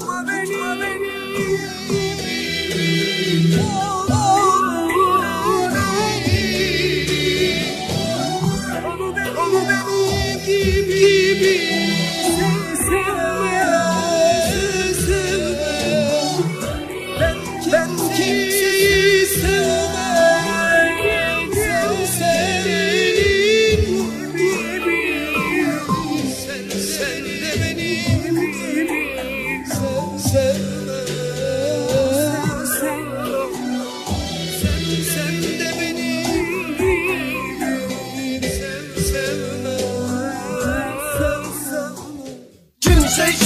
我为你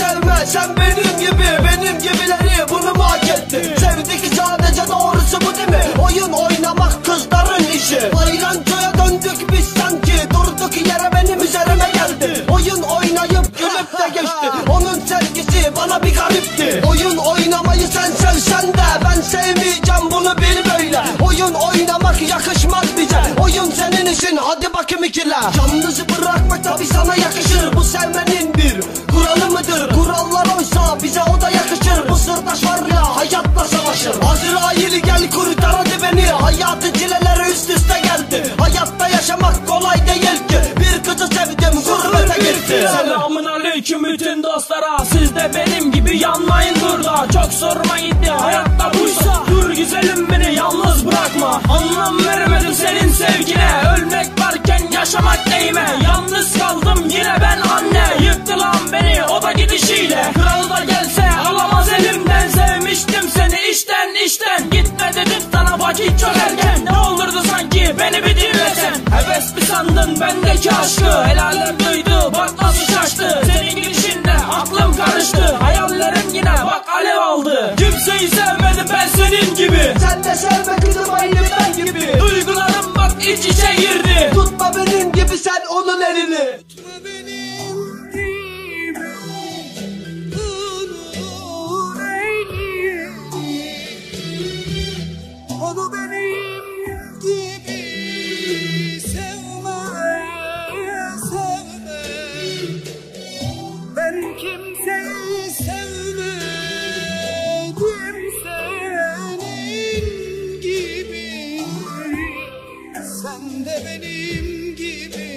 Sevme sen benim gibi Benim gibileri bunu mu hak etti Sevdik sadece doğrusu bu değil mi? Oyun oynamak kızların işi. Ayrancıya döndük biz sanki Durduk yere benim üzerime geldi. Oyun oynayıp gülüp de geçti. Onun sevgisi bana bir garipti. Oyun oynamayı sen sevsen de Ben sevmeyeceğim bunu bil böyle. Oyun oynamak yakışmaz bize. Oyun senin işin hadi bakayım ikile. Yalnız bırakmak tabi sana yakışır. Bu sevmenin Hayatta yaşamak kolay değil ki. Bir kızı sevdim gurbete gitti. Selamun aleyküm bütün dostlara. Siz de benim gibi yanmayın burada Çok sorma gitti hayatta buysa. Dur güzelim beni yalnız bırakma. Anlam veremedim senin sevgine. Ölmek varken yaşamak neyime iki aşkı Helaller duydu bak nasıl şaştı. Senin gidişinle aklım karıştı Hayallerim yine bak alev aldı. Kimseyi sevmedim ben senin gibi. Sen de sevme kızım aynı ben gibi. Duygularım bak iç içe girdi. Sen sevmedim senin gibi. Sen de benim gibi.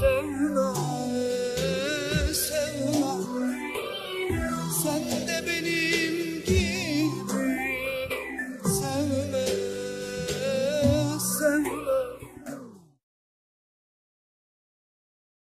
Sevme, sevme Sen de benim